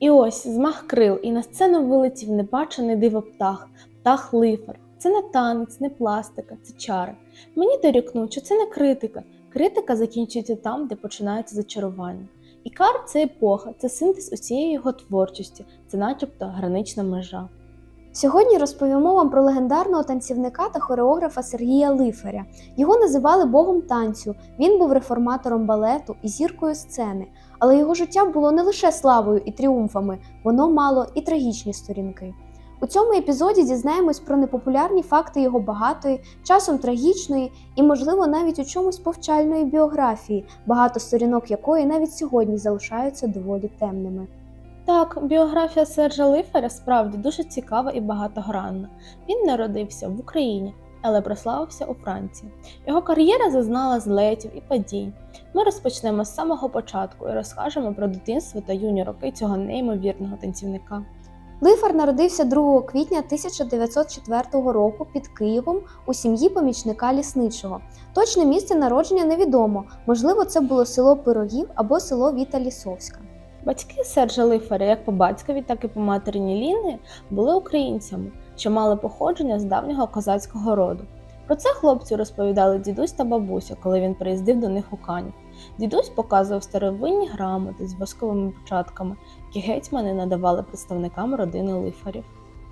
І ось змах крил, і на сцену вилетів небачений диво птах, птах лифер. Це не танець, не пластика, це чари. Мені дорікнув, що це не критика. Критика закінчується там, де починається зачарування. Ікар це епоха, це синтез усієї його творчості, це начебто гранична межа. Сьогодні розповімо вам про легендарного танцівника та хореографа Сергія Лифаря. Його називали богом танцю. Він був реформатором балету і зіркою сцени. Але його життя було не лише славою і тріумфами, воно мало і трагічні сторінки. У цьому епізоді дізнаємось про непопулярні факти його багатої, часом трагічної і, можливо, навіть у чомусь повчальної біографії, багато сторінок якої навіть сьогодні залишаються доволі темними. Так, біографія Сержа Лиферя справді дуже цікава і багатогранна. Він народився в Україні, але прославився у Франції. Його кар'єра зазнала злетів і падінь. Ми розпочнемо з самого початку і розкажемо про дитинство та юні роки цього неймовірного танцівника. Лифар народився 2 квітня 1904 року під Києвом у сім'ї помічника лісничого. Точне місце народження невідомо. Можливо, це було село Пирогів або село Віта Лісовська. Батьки Сержа Лиферя, як по батькові, так і по материній лінії, були українцями, що мали походження з давнього козацького роду. Про це хлопцю розповідали дідусь та бабуся, коли він приїздив до них у Канів. Дідусь показував старовинні грамоти з восковими початками, які гетьмани надавали представникам родини лифарів.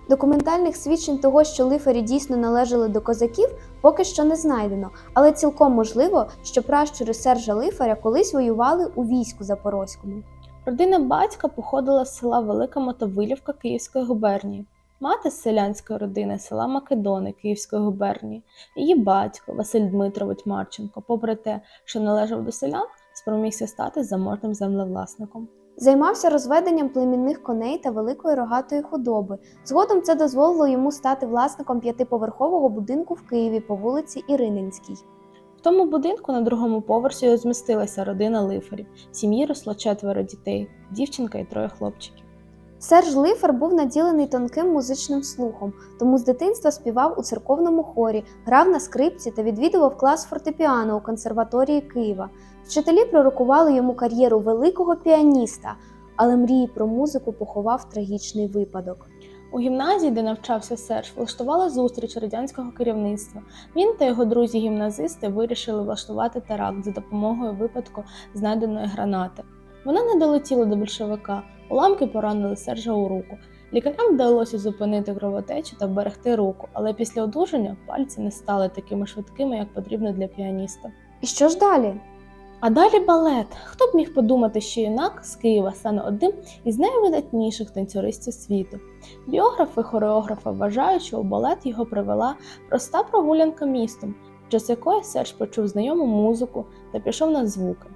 Документальних свідчень того, що лифарі дійсно належали до козаків, поки що не знайдено, але цілком можливо, що пращури Сержа Лифаря колись воювали у війську Запорозькому. Родина батька походила з села Велика Мотовилівка Київської губернії. Мати з селянської родини села Македони Київської губернії. Її батько Василь Дмитрович Марченко, попри те, що належав до селян, спромігся стати заможним землевласником. Займався розведенням племінних коней та великої рогатої худоби. Згодом це дозволило йому стати власником п'ятиповерхового будинку в Києві по вулиці Ірининській. В тому будинку на другому поверсі розмістилася родина лифарів. В сім'ї росло четверо дітей, дівчинка і троє хлопчиків. Серж Лифер був наділений тонким музичним слухом, тому з дитинства співав у церковному хорі, грав на скрипці та відвідував клас фортепіано у консерваторії Києва. Вчителі пророкували йому кар'єру великого піаніста, але мрії про музику поховав трагічний випадок. У гімназії, де навчався Серж, влаштували зустріч радянського керівництва. Він та його друзі-гімназисти вирішили влаштувати теракт за допомогою випадку знайденої гранати. Вона не долетіла до більшовика, уламки поранили Сержа у руку. Лікарям вдалося зупинити кровотечу та вберегти руку, але після одужання пальці не стали такими швидкими, як потрібно для піаніста. І що ж далі? А далі балет. Хто б міг подумати, що юнак з Києва стане одним із найвидатніших танцюристів світу. Біографи хореографи вважають, що у балет його привела проста прогулянка містом, під час якої Серж почув знайому музику та пішов на звуки.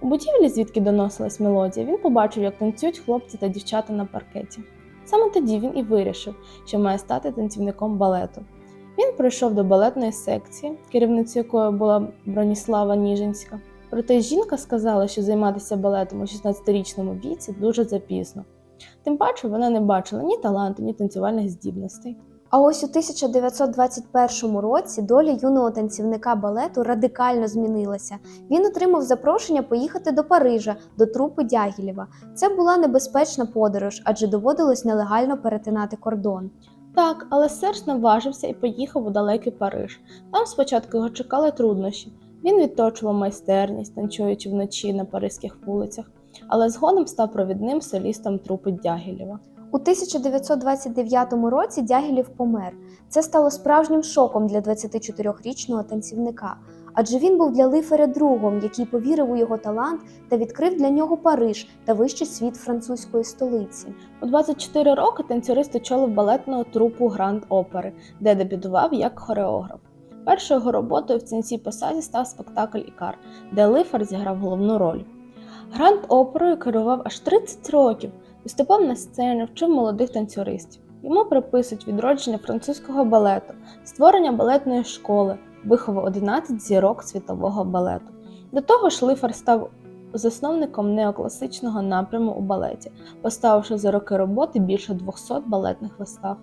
У будівлі, звідки доносилась мелодія, він побачив, як танцюють хлопці та дівчата на паркеті. Саме тоді він і вирішив, що має стати танцівником балету. Він прийшов до балетної секції, керівницею якої була Броніслава Ніжинська. Проте жінка сказала, що займатися балетом у 16-річному віці дуже запізно. Тим паче вона не бачила ні таланту, ні танцювальних здібностей. А ось у 1921 році доля юного танцівника балету радикально змінилася. Він отримав запрошення поїхати до Парижа, до трупи Дягілєва. Це була небезпечна подорож, адже доводилось нелегально перетинати кордон. Так, але Серж наважився і поїхав у далекий Париж. Там спочатку його чекали труднощі. Він відточував майстерність, танцюючи вночі на паризьких вулицях, але згодом став провідним солістом трупи Дягілєва. У 1929 році Дягілєв помер. Це стало справжнім шоком для 24-річного танцівника, адже він був для Лиферя другом, який повірив у його талант та відкрив для нього Париж та вищий світ французької столиці. У 24 роки танцюрист очолив балетну трупу Гранд Опери, де дебютував як хореограф. Першою його роботою в цій посаді став спектакль Ікар, де Лифер зіграв головну роль. Гранд оперою керував аж 30 років, виступав на сцені, вчив молодих танцюристів. Йому приписують відродження французького балету, створення балетної школи, виховав 11 зірок світового балету. До того ж, Лифер став засновником неокласичного напряму у балеті, поставивши за роки роботи більше 200 балетних вистав.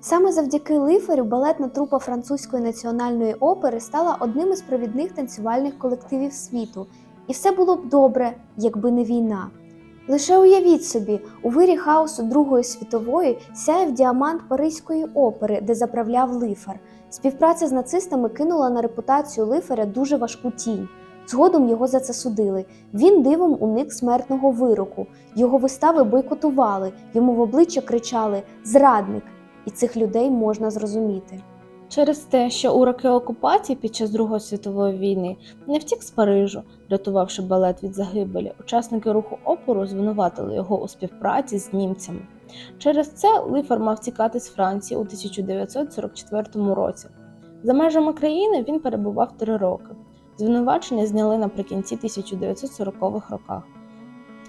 Саме завдяки Лиферю балетна трупа французької національної опери стала одним із провідних танцювальних колективів світу, і все було б добре, якби не війна. Лише уявіть собі, у вирі хаосу Другої світової сяяв діамант Паризької опери, де заправляв лифар. Співпраця з нацистами кинула на репутацію лифаря дуже важку тінь. Згодом його за це судили. Він дивом уник смертного вироку. Його вистави бойкотували, йому в обличчя кричали Зрадник! І цих людей можна зрозуміти. Через те, що у роки окупації під час Другої світової війни не втік з Парижу, рятувавши балет від загибелі, учасники руху опору звинуватили його у співпраці з німцями. Через це Лифар мав тікати з Франції у 1944 році. За межами країни він перебував три роки. Звинувачення зняли наприкінці 1940-х роках,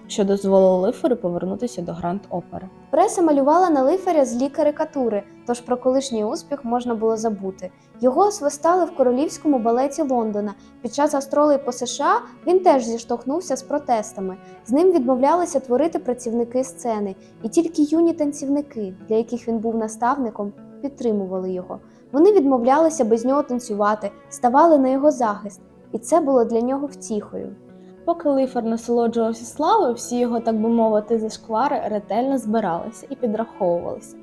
що дозволило Лифару повернутися до Гранд Опери. Преса малювала на лифаря злі карикатури, тож про колишній успіх можна було забути. Його освистали в королівському балеті Лондона. Під час гастролей по США він теж зіштовхнувся з протестами. З ним відмовлялися творити працівники сцени, і тільки юні танцівники, для яких він був наставником, підтримували його. Вони відмовлялися без нього танцювати, ставали на його захист, і це було для нього втіхою. Поки Лифар насолоджувався славою, всі його, так би мовити, зашквари ретельно збиралися і підраховувалися.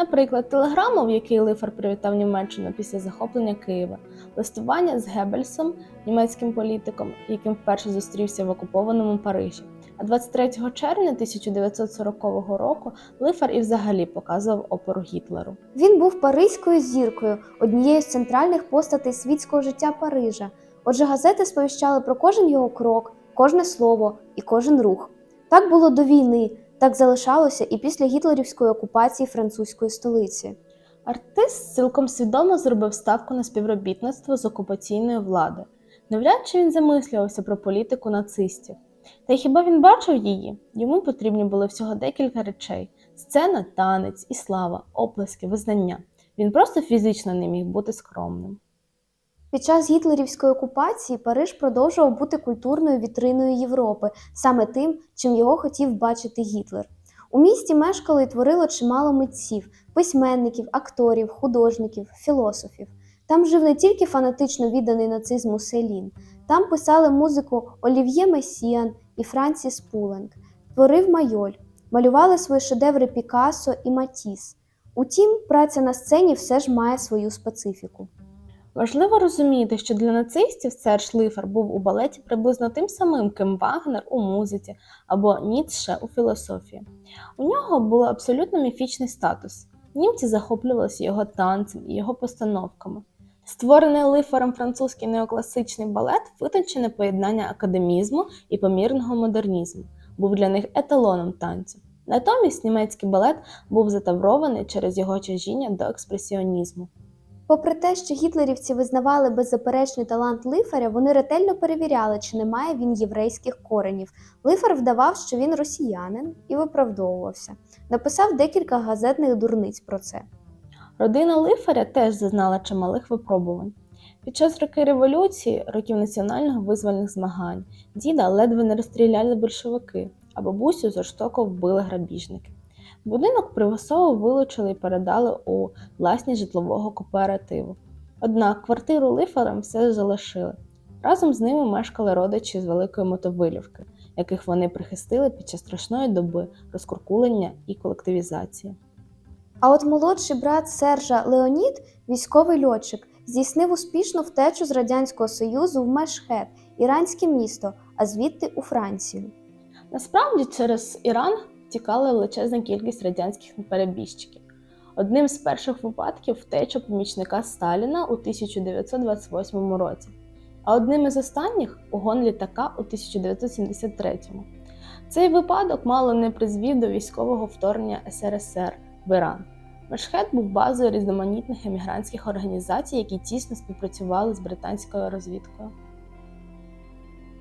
Наприклад, телеграму, в якій Лифар привітав Німеччину після захоплення Києва, листування з Геббельсом, німецьким політиком, яким вперше зустрівся в окупованому Парижі. А 23 червня 1940 року Лифар і взагалі показував оперу Гітлеру. Він був паризькою зіркою, однією з центральних постатей світського життя Парижа. Отже, газети сповіщали про кожен його крок, кожне слово і кожен рух. Так було до війни, так залишалося і після гітлерівської окупації французької столиці. Артист цілком свідомо зробив ставку на співробітництво з окупаційною владою. Навряд чи він замислювався про політику нацистів. Та й хіба він бачив її? Йому потрібні були всього декілька речей: сцена, танець і слава, оплески, визнання. Він просто фізично не міг бути скромним. Під час гітлерівської окупації Париж продовжував бути культурною вітриною Європи, саме тим, чим його хотів бачити Гітлер. У місті мешкало і творило чимало митців, письменників, акторів, художників, філософів. Там жив не тільки фанатично відданий нацизму Селін, там писали музику Олів'є Месіан і Франсіс Пуленк, творив Майоль, малювали свої шедеври Пікассо і Матіс. Утім, праця на сцені все ж має свою специфіку. Важливо розуміти, що для нацистів Серж Лифер був у балеті приблизно тим самим, ким Вагнер у музиці або Ніцше у філософії. У нього був абсолютно міфічний статус. Німці захоплювалися його танцем і його постановками. Створений лифером французький неокласичний балет витончене поєднання академізму і помірного модернізму, був для них еталоном танцю. Натомість німецький балет був затаврований через його тяжіння до експресіонізму. Попри те, що гітлерівці визнавали беззаперечний талант Лифаря, вони ретельно перевіряли, чи не має він єврейських коренів. Лифар вдавав, що він росіянин, і виправдовувався. Написав декілька газетних дурниць про це. Родина Лифаря теж зазнала чималих випробувань. Під час роки революції, років національних визвольних змагань, діда ледве не розстріляли большевики, а бабусю жорстоко вбили грабіжники. Будинок примусово вилучили і передали у власність житлового кооперативу. Однак квартиру Лифарам все залишили. Разом з ними мешкали родичі з Великої Мотовилівки, яких вони прихистили під час страшної доби розкуркулення і колективізації. А от молодший брат Сержа Леонід, військовий льотчик, здійснив успішну втечу з Радянського Союзу в Мешхет, іранське місто, а звідти у Францію. Насправді через Іран тікала величезна кількість радянських перебіжчиків. Одним з перших випадків втеча помічника Сталіна у 1928 році, а одним із останніх угон літака у 1973. Цей випадок мало не призвів до військового вторгнення СРСР в Іран. Мешхет був базою різноманітних емігрантських організацій, які тісно співпрацювали з британською розвідкою.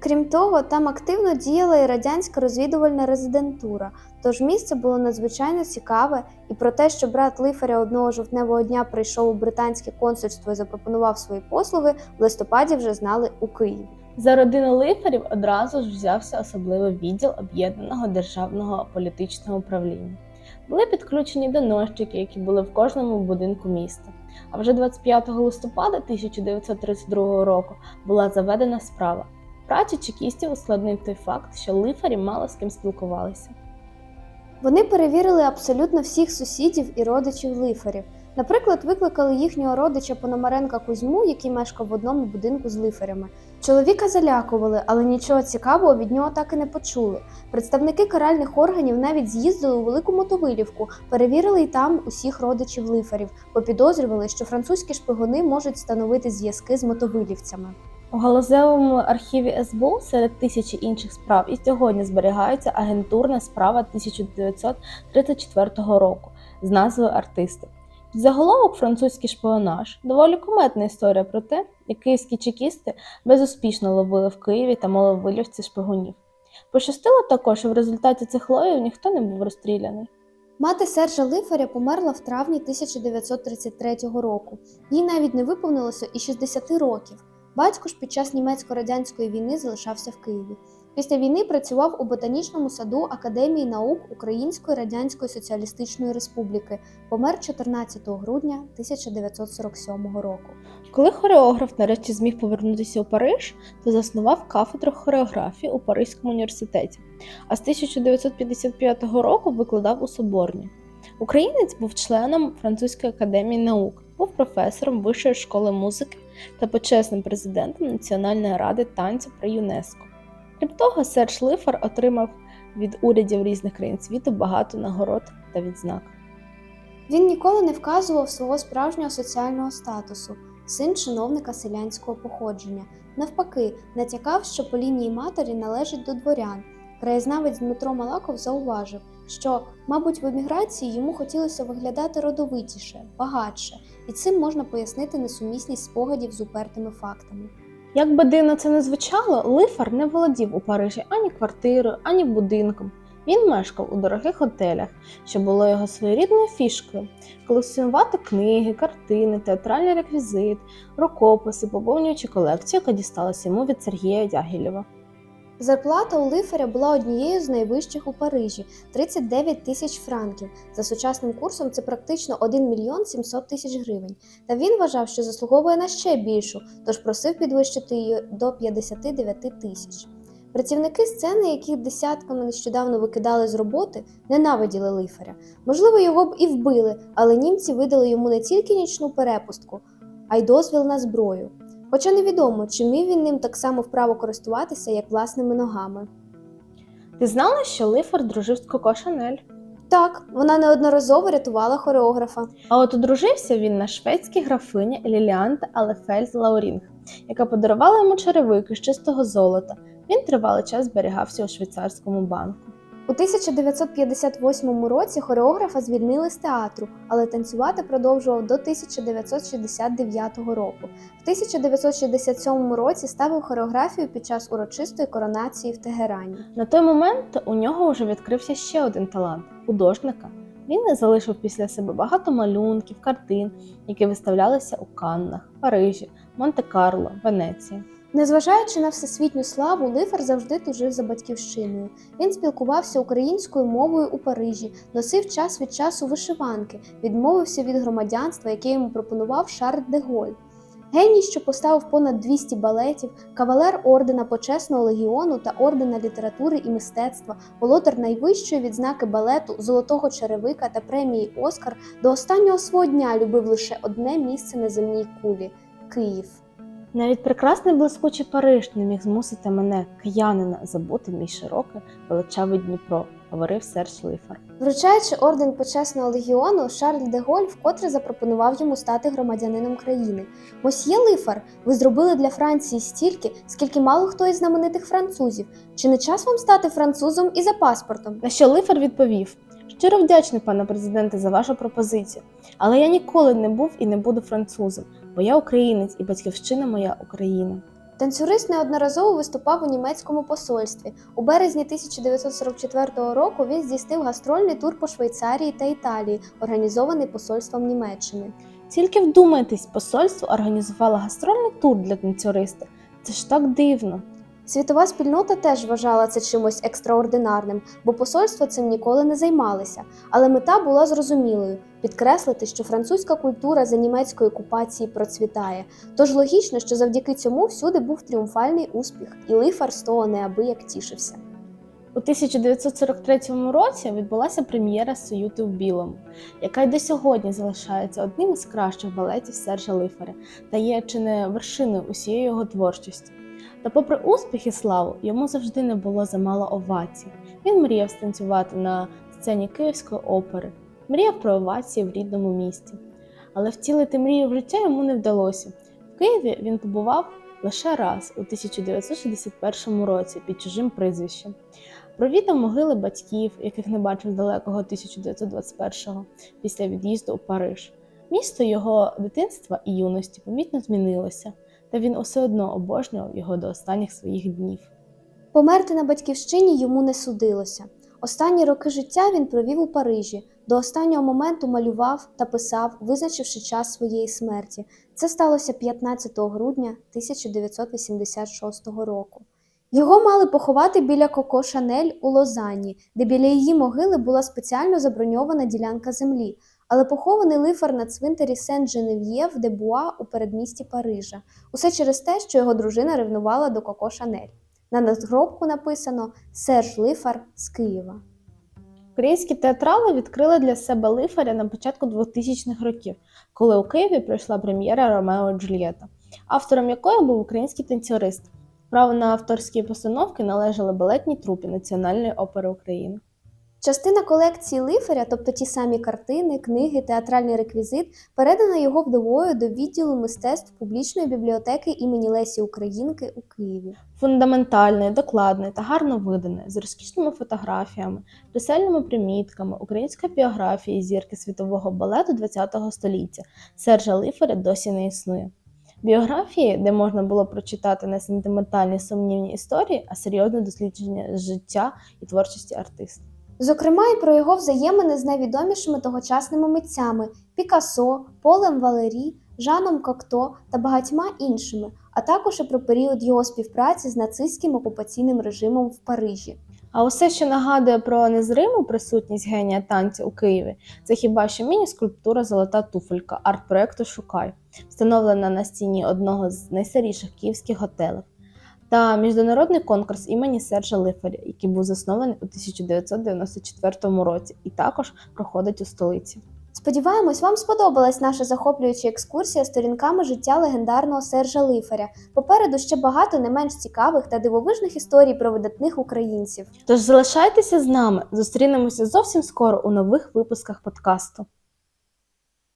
Крім того, там активно діяла і радянська розвідувальна резидентура, тож місце було надзвичайно цікаве, і про те, що брат Лифаря одного жовтневого дня прийшов у британське консульство і запропонував свої послуги, в листопаді вже знали у Києві. За родину Лифарів одразу ж взявся особливий відділ об'єднаного державного політичного управління. Були підключені доносчики, які були в кожному будинку міста. А вже 25 листопада 1932 року була заведена справа. Працю чекістів ускладнив той факт, що лифарі мало з ким спілкувалися. Вони перевірили абсолютно всіх сусідів і родичів лифарів. Наприклад, викликали їхнього родича Пономаренка Кузьму, який мешкав в одному будинку з лифарями. Чоловіка залякували, але нічого цікавого від нього так і не почули. Представники каральних органів навіть з'їздили у велику мотовилівку, перевірили й там усіх родичів лифарів, бо підозрювали, що французькі шпигуни можуть становити зв'язки з мотовилівцями. У галузевому архіві СБУ серед тисячі інших справ і сьогодні зберігається агентурна справа 1934 року з назвою Артисти. Заголовок французький шпіонаж доволі куметна історія про те, як київські чекісти безуспішно ловили в Києві та маловилівці шпигунів. Пощастило також, що в результаті цих ловів ніхто не був розстріляний. Мати Сержа Лифаря померла в травні 1933 року. Їй навіть не виповнилося і 60 років. Батько ж під час німецько-радянської війни залишався в Києві. Після війни працював у ботанічному саду Академії наук Української Радянської Соціалістичної Республіки. Помер 14 грудня 1947 року. Коли хореограф нарешті зміг повернутися у Париж, то заснував кафедру хореографії у Паризькому університеті, а з 1955 року викладав у Соборні. Українець був членом Французької академії наук, був професором Вищої школи музики та почесним президентом Національної ради танцю при ЮНЕСКО. Крім того, Серж Лифар отримав від урядів різних країн світу багато нагород та відзнак. Він ніколи не вказував свого справжнього соціального статусу, син чиновника селянського походження. Навпаки, натякав, що по лінії матері належить до дворян. Краєзнавець Дмитро Малаков зауважив, що, мабуть, в еміграції йому хотілося виглядати родовитіше, багатше, і цим можна пояснити несумісність спогадів з упертими фактами. Як би дивно це не звучало, Лифар не володів у Парижі ані квартирою, ані будинком. Він мешкав у дорогих готелях, що було його своєрідною фішкою колекціонувати книги, картини, театральний реквізит, рукописи, поповнюючи колекцію, яка дісталася йому від Сергія Дягілєва. Зарплата у Лифаря була однією з найвищих у Парижі 39 тисяч франків. За сучасним курсом це практично 1 мільйон 700 тисяч гривень. Та він вважав, що заслуговує на ще більшу, тож просив підвищити її до 59 тисяч. Працівники сцени, яких десятками нещодавно викидали з роботи, ненавиділи лифаря. Можливо, його б і вбили, але німці видали йому не тільки нічну перепустку, а й дозвіл на зброю. Хоча невідомо, чи міг він ним так само вправо користуватися, як власними ногами. Ти знала, що Лифар дружив з Коко Шанель? Так, вона неодноразово рятувала хореографа. А от одружився він на шведській графині Ліліанте Алефельд Лаурінг, яка подарувала йому черевики з чистого золота. Він тривалий час зберігався у швейцарському банку. У 1958 році хореографа звільнили з театру, але танцювати продовжував до 1969 року. В 1967 році ставив хореографію під час урочистої коронації в Тегерані. На той момент у нього вже відкрився ще один талант художника. Він залишив після себе багато малюнків, картин, які виставлялися у Каннах, Парижі, Монте-Карло, Венеції. Незважаючи на всесвітню славу, Лифар завжди тужив за батьківщиною. Він спілкувався українською мовою у Парижі, носив час від часу вишиванки, відмовився від громадянства, яке йому пропонував Шарль де Голь. Геній, що поставив понад 200 балетів, кавалер ордена Почесного легіону та ордена літератури і мистецтва, володар найвищої відзнаки балету, золотого черевика та премії Оскар, до останнього свого дня любив лише одне місце на земній кулі Київ. Навіть прекрасний блискучий Париж не міг змусити мене, киянина, забути мій широкий величавий Дніпро, говорив Серж Лифар. Вручаючи орден почесного легіону, Шарль де Голь вкотре запропонував йому стати громадянином країни. Мосьє Лифар, ви зробили для Франції стільки, скільки мало хто із знаменитих французів. Чи не час вам стати французом і за паспортом? На що Лифар відповів: щиро вдячний, пане президенте, за вашу пропозицію, але я ніколи не був і не буду французом, бо я українець і батьківщина моя Україна. Танцюрист неодноразово виступав у німецькому посольстві. У березні 1944 року він здійснив гастрольний тур по Швейцарії та Італії, організований посольством Німеччини. Тільки вдумайтесь, посольство організувало гастрольний тур для танцюриста. Це ж так дивно. Світова спільнота теж вважала це чимось екстраординарним, бо посольства цим ніколи не займалися. Але мета була зрозумілою підкреслити, що французька культура за німецької окупації процвітає. Тож логічно, що завдяки цьому всюди був тріумфальний успіх, і Лифар з того неабияк тішився. У 1943 році відбулася прем'єра Союти в білому, яка й до сьогодні залишається одним із кращих балетів Сержа Лифаря та є чи не вершиною усієї його творчості. Та, попри успіх і славу, йому завжди не було замало овацій. Він мріяв станцювати на сцені Київської опери, мріяв про овації в рідному місті. Але втілити мрію в життя йому не вдалося. В Києві він побував лише раз у 1961 році під чужим прізвищем. Провідав могили батьків, яких не бачив з далекого 1921-го після від'їзду у Париж. Місто його дитинства і юності помітно змінилося, та він усе одно обожнював його до останніх своїх днів. Померти на батьківщині йому не судилося. Останні роки життя він провів у Парижі. До останнього моменту малював та писав, визначивши час своєї смерті. Це сталося 15 грудня 1986 року. Його мали поховати біля Коко Шанель у Лозанні, де біля її могили була спеціально заброньована ділянка землі, але похований лифар на цвинтарі Сен-Женев'єв де Буа у передмісті Парижа. Усе через те, що його дружина ревнувала до Коко Шанель. На надгробку написано Серж Лифар з Києва. Українські театрали відкрили для себе лифаря на початку 2000-х років, коли у Києві пройшла прем'єра Ромео Джульєта, автором якої був український танцюрист. Право на авторські постановки належали балетній трупі Національної опери України. Частина колекції Лифаря, тобто ті самі картини, книги, театральний реквізит, передана його вдовою до відділу мистецтв публічної бібліотеки імені Лесі Українки у Києві. Фундаментальний, докладний та гарно виданий, з розкішними фотографіями, чисельними примітками української біографії зірки світового балету ХХ століття Сержа Лифаря досі не існує. Біографії, де можна було прочитати не сентиментальні сумнівні історії, а серйозне дослідження життя і творчості артиста. Зокрема, і про його взаємини з найвідомішими тогочасними митцями Пікассо, Полем Валері, Жаном Кокто та багатьма іншими, а також і про період його співпраці з нацистським окупаційним режимом в Парижі. А усе, що нагадує про незриму присутність генія танцю у Києві, це хіба що міні-скульптура Золота туфелька арт-проекту Шукай, встановлена на стіні одного з найстаріших київських готелів, та міжнародний конкурс імені Сержа Лифаря, який був заснований у 1994 році і також проходить у столиці. Сподіваємось, вам сподобалась наша захоплююча екскурсія сторінками життя легендарного Сержа Лифаря. Попереду ще багато не менш цікавих та дивовижних історій про видатних українців. Тож залишайтеся з нами, зустрінемося зовсім скоро у нових випусках подкасту.